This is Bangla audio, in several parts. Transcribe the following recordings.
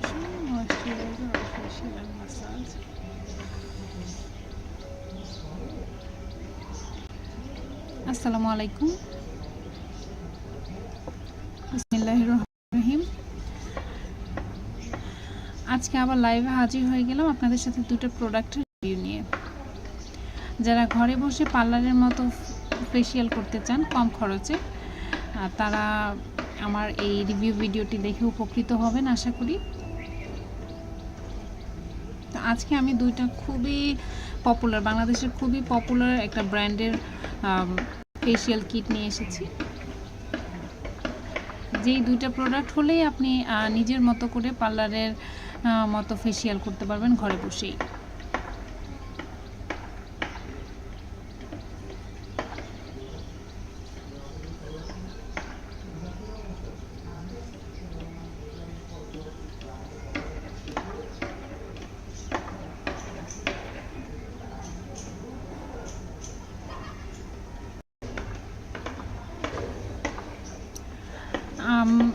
Motivation, moisturizer, or facial and massage. আসসালামু আলাইকুম আজকে আবার লাইভে হাজির হয়ে গেলাম আপনাদের সাথে দুটো প্রোডাক্টের রিভিউ নিয়ে। যারা ঘরে বসে পার্লারের মতো ফেসিয়াল করতে চান কম খরচে তারা আমার এই রিভিউ ভিডিওটি দেখে উপকৃত হবেন আশা করি। আজকে আমি দুইটা খুবই পপুলার বাংলাদেশের খুবই পপুলার একটা ব্র্যান্ডের ফেসিয়াল কিট নিয়ে এসেছি। যেই দুইটা প্রোডাক্ট হলেই আপনি নিজের মতো করে পার্লারের মতো ফেসিয়াল করতে পারবেন ঘরে বসেই।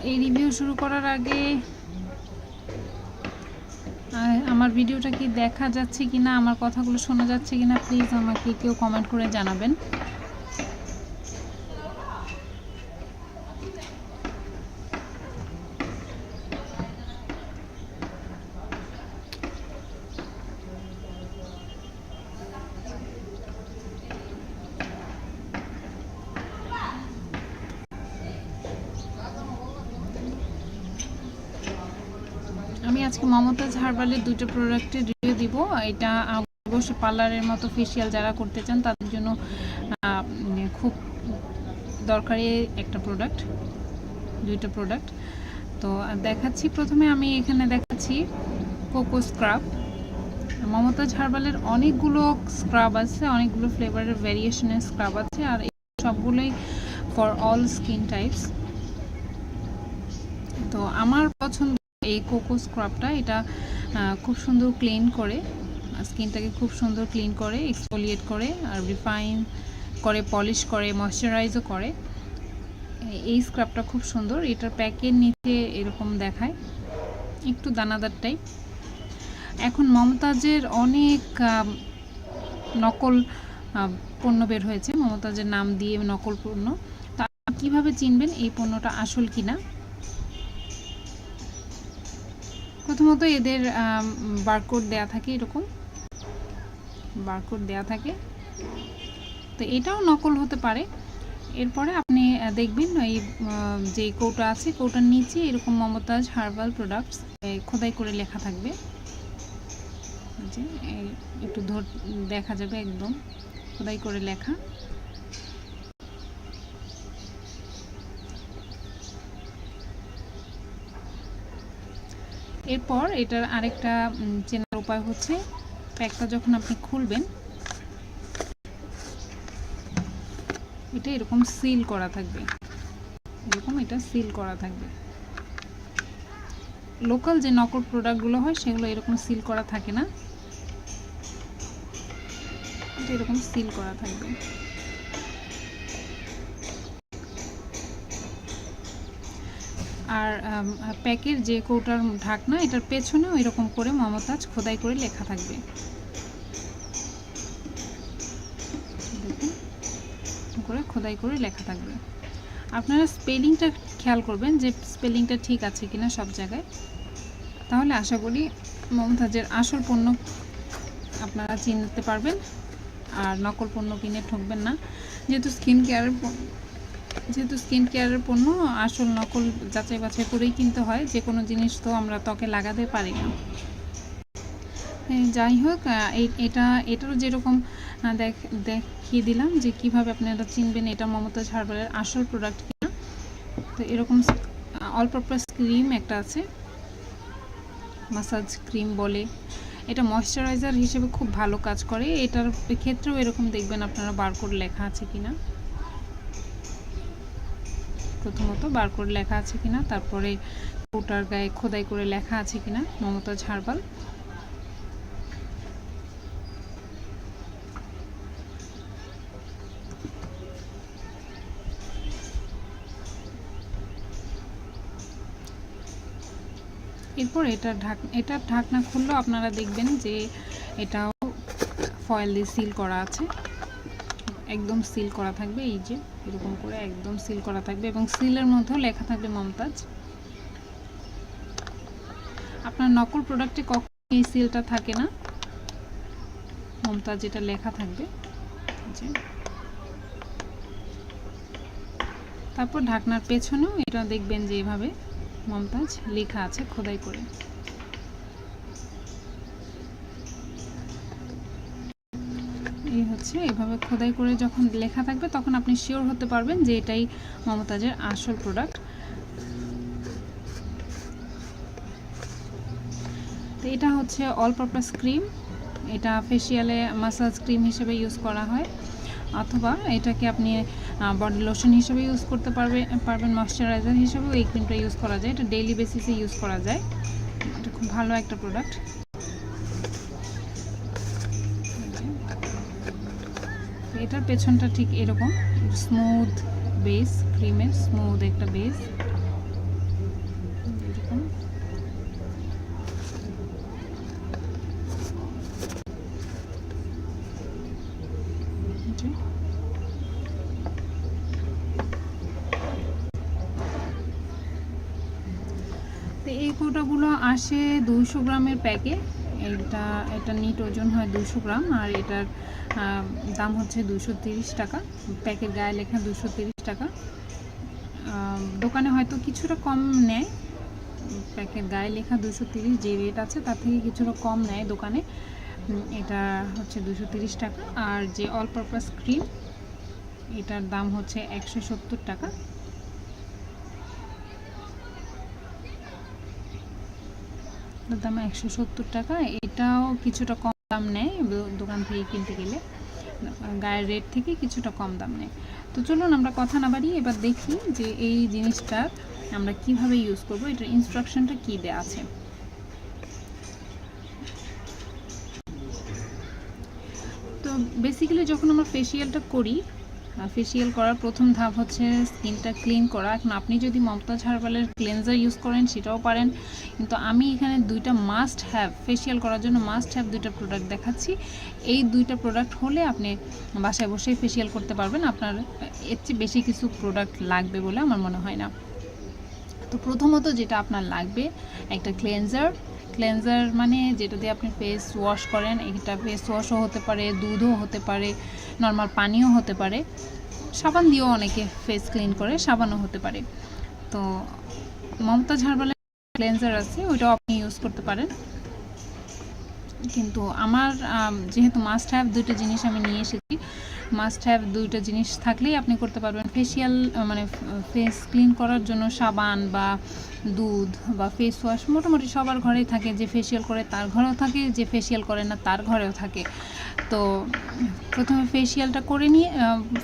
এই রিভিউ শুরু করার আগে আমার ভিডিওটা কি দেখা যাচ্ছে কি না আমার কথাগুলো শোনা যাচ্ছে কি না প্লিজ আমাকে কেউ কমেন্ট করে জানাবেন আমি আজকে মমতাজ হার্বালের দুটো প্রোডাক্টের রিভিউ দিব। এটা অবশ্য পার্লারের মতো ফেসিয়াল যারা করতে চান, তাদের জন্য খুব দরকারি একটা প্রোডাক্ট দুইটা প্রোডাক্ট তো দেখাচ্ছি, প্রথমে আমি এখানে দেখাচ্ছি কোকো স্ক্রাব মমতাজ হার্বালের অনেকগুলো স্ক্রাব আছে, অনেকগুলো ফ্লেভারের ভ্যারিয়েশনের স্ক্রাব আছে, আর এই সবগুলোই ফর অল স্কিন টাইপস তো আমার পছন্দ এই কোকো স্ক্রাবটা এটা খুব সুন্দর ক্লিন করে স্কিনটাকে খুব সুন্দর ক্লিন করে এক্সফোলিয়েট করে, আর রিফাইন করে পলিশ করে ময়শ্চারাইজও করে। এই স্ক্রাবটা খুব সুন্দর, এটার প্যাকের নিচে এরকম দেখায়, একটু দানাদার টাইপ এখন মমতাজের অনেক নকল পণ্য বের হয়েছে, মমতাজের নাম দিয়ে নকল পণ্য। তা কীভাবে চিনবেন এই পণ্যটা আসল কিনা? প্রথমত এদের বারকোড দেয়া থাকে এরকম। বারকোড দেয়া থাকে। তো এটাও নকল হতে পারে। এরপরে আপনি দেখবেন এই যে কৌটা আছে, কৌটার নিচে এরকম মমতাজ হার্বাল প্রোডাক্টস খোদাই করে লেখা থাকবে। একটু ধর, দেখা যাবে একদম। খোদাই করে লেখা। এরপর এটার আরেকটা চেনার উপায় হচ্ছে প্যাকটা যখন আপনি খুলবেন, এটা এরকম সিল করা থাকবে। এরকম এটা সিল করা থাকবে। লোকাল যে নকল প্রোডাক্টগুলো হয়, সেগুলো এরকম সিল করা থাকে না। এটা এরকম সিল করা থাকবে। আর প্যাকের যে কৌটার ঢাকনা, এটার পেছনেও এরকম করে মমতাজ খোদাই করে লেখা থাকবে। করে খোদাই করে লেখা থাকবে। আপনারা স্পেলিংটা খেয়াল করবেন যে স্পেলিংটা ঠিক আছে কিনা সব জায়গায়। তাহলে আশা করি মমতাজের আসল পণ্য আপনারা চিনতে পারবেন। আর নকল পণ্য কিনে ঠকবেন না। যেহেতু স্কিন কেয়ারের যেহেতু স্কিন কেয়ারের পণ্য, আসল নকল যাচাই বাছাই করেই কিনতে হয় যে কোনো জিনিস তো আমরা ত্বকে লাগাতে পারি না। যাই হোক এটা, এটারও যেরকম দেখ- দেখিয়ে দিলাম যে কীভাবে আপনারা চিনবেন এটা মমতাজ হার্বালের আসল প্রোডাক্ট কিনা। তো এরকম অল পারপাস ক্রিম একটা আছে। মাসাজ ক্রিম বলে। এটা ময়শ্চারাইজার হিসেবে খুব ভালো কাজ করে। এটার ক্ষেত্রেও এরকম দেখবেন আপনারা বারকোড লেখা আছে কিনা। প্রথমত বারকোড লেখা আছে কিনা, তারপরে ওটার গায়ে খোদাই করে লেখা আছে কিনা মমতাজ হার্বাল এরপর এটার ঢাক এটার ঢাকনা খুললেও আপনারা দেখবেন যে এটাও ফয়েল দিয়ে সিল করা আছে। একদম সিল করা থাকবে, এই যে এরকম করে একদম সিল করা থাকবে এবং সিলের মধ্যেও লেখা থাকবে মমতাজ। আপনার নকল প্রোডাক্টে কখন এই সিলটা থাকে না। মমতাজ যেটা লেখা থাকবে যে। তারপর ঢাকনার পেছনেও এটা দেখবেন যে এভাবে মমতাজ লেখা আছে খোদাই করে। হচ্ছে, এভাবে খোদাই করে যখন লেখা থাকবে তখন আপনি শিওর হতে পারবেন যে এটাই মমতাজের আসল প্রোডাক্ট তো এটা হচ্ছে অল পারপাস ক্রিম এটা ফেসিয়ালে মাসাজ ক্রিম হিসেবে ইউজ করা হয়, অথবা এটাকে আপনি বডি লোশন হিসেবে ইউজ করতে পারবে, পারবেন ময়শ্চারাইজার হিসেবেও এই ক্রিমটা ইউজ করা যায়। এটা ডেইলি বেসিসে ইউজ করা যায়। এটা খুব ভালো একটা প্রোডাক্ট এটার পেছনটা ঠিক এরকম। স্মুথ বেস ক্রিমের স্মুথ একটা বেস এরকম। এই কৌটাগুলো আসে দুইশো গ্রামের প্যাকে। এটা এটা নিট ওজন হয় দুশো গ্রাম আর এটার দাম হচ্ছে দুশো টাকা। প্যাকের গায়ে লেখা দুশো টাকা। দোকানে হয়তো কিছুটা কম নেয়। প্যাকের গায়ে লেখা দুশো যে রেট আছে, তার থেকে কিছুটা কম নেয় দোকানে। এটা হচ্ছে দুশো টাকা। আর যে অল পারপাস ক্রিম, এটার দাম হচ্ছে একশো সত্তর টাকা। দাম একশো সত্তর টাকা। এটাও কিছুটা কম দাম নেয় দোকান থেকে কিনতে গেলে। গায়ের রেট থেকে কিছুটা কম দাম নেয়। তো চলুন আমরা কথা না বাড়িয়ে এবার দেখি যে এই জিনিসটা আমরা কীভাবে ইউজ করব, এটার ইনস্ট্রাকশনটা কী দেওয়া আছে। তো বেসিক্যালি যখন আমরা ফেসিয়ালটা করি ফেসিয়াল করার প্রথম ধাপ হচ্ছে স্কিনটা ক্লিন করা। এখন আপনি যদি মমতাজ হার্বালের ক্লেনজার ইউজ করেন, সেটাও পারেন। কিন্তু আমি এখানে দুইটা মাস্ট হ্যাভ ফেসিয়াল করার জন্য মাস্ট হ্যাভ দুইটা প্রোডাক্ট দেখাচ্ছি। এই দুইটা প্রোডাক্ট হলে আপনি বাসায় বসেই ফেসিয়াল করতে পারবেন। আপনার এর চেয়ে বেশি কিছু প্রোডাক্ট লাগবে বলে আমার মনে হয় না। তো প্রথমত যেটা আপনার লাগবে, একটা ক্লেনজার ক্লেনজার মানে যেটা দিয়ে আপনি ফেস ওয়াশ করেন, এটা ফেস ওয়াশও হতে পারে, দুধও হতে পারে নর্মাল পানিও হতে পারে। সাবান দিয়েও অনেকে ফেস ক্লিন করে, সাবানও হতে পারে। তো মমতাজ হার্বালের ক্লেনজার আছে, ওইটাও আপনি ইউজ করতে পারেন। কিন্তু আমার যেহেতু মাস্ট হ্যাভ দুইটা জিনিস আমি নিয়ে এসেছি মাস্ট হ্যাভ দুইটা জিনিস থাকলেই আপনি করতে পারবেন। ফেসিয়াল মানে ফেস ক্লিন করার জন্য সাবান বা দুধ বা ফেস ওয়াশ মোটামুটি সবার ঘরেই থাকে। যে ফেসিয়াল করে তার ঘরেও থাকে, যে ফেসিয়াল করে না তার ঘরেও থাকে। তো প্রথমে ফেসিয়ালটা করে নিয়ে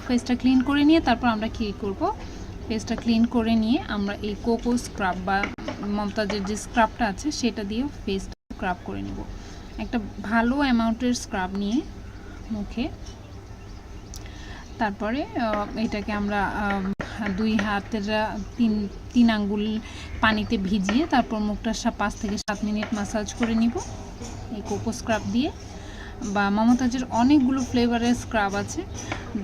ফেসটা ক্লিন করে নিয়ে তারপর আমরা কী করব? ফেসটা ক্লিন করে নিয়ে আমরা এই কোকো স্ক্রাব বা মমতাজের যে স্ক্রাবটা আছে সেটা দিয়ে ফেসটা স্ক্রাব করে নেব। একটা ভালো অ্যামাউন্টের স্ক্রাব নিয়ে মুখে তারপরে এটাকে আমরা দুই হাতের তিন তিন আঙ্গুল পানিতে ভিজিয়ে তারপর মুখটা পাঁচ থেকে সাত মিনিট মাসাজ করে নিব। এই কোকো স্ক্রাব দিয়ে। বা মমতাজের অনেকগুলো ফ্লেভারের স্ক্রাব আছে।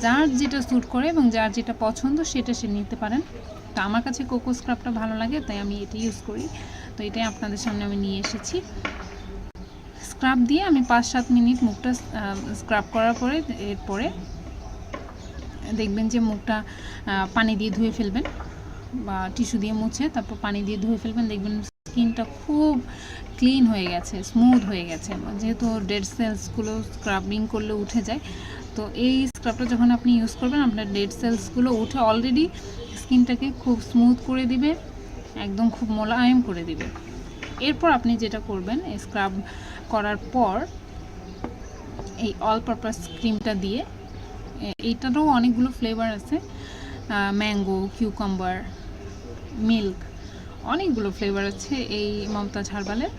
যার যেটা স্যুট করে এবং যার যেটা পছন্দ সেটা সে নিতে পারেন। তো আমার কাছে কোকো স্ক্রাবটা ভালো লাগে, তাই আমি এটা ইউজ করি। তো এটাই আপনাদের সামনে আমি নিয়ে এসেছি। স্ক্রাব দিয়ে আমি পাঁচ সাত মিনিট মুখটা স্ক্রাব করার পরে, এরপরে দেখবেন যে মুখটা পানি দিয়ে ধুয়ে ফেলবেন বা টিস্যু দিয়ে মুছে তারপর পানি দিয়ে ধুয়ে ফেলবেন। দেখবেন স্কিনটা খুব ক্লিন হয়ে গেছে, স্মুথ হয়ে গেছে। যেহেতু ডেড সেলসগুলো স্ক্রাবিং করলে উঠে যায়, তো এই স্ক্রাবটা যখন আপনি ইউজ করবেন, আপনার ডেড সেলসগুলো উঠে অলরেডি স্কিনটাকে খুব স্মুথ করে দিবে, একদম খুব মোলায়েম করে দিবে। এরপর আপনি যেটা করবেন স্ক্রাব করার পর এই অল পারপাস ক্রিমটা দিয়ে এইটারও অনেকগুলো ফ্লেভার আছে। ম্যাঙ্গো কিউকাম্বার মিল্ক অনেকগুলো ফ্লেভার আছে এই মমতাজ হার্বালের।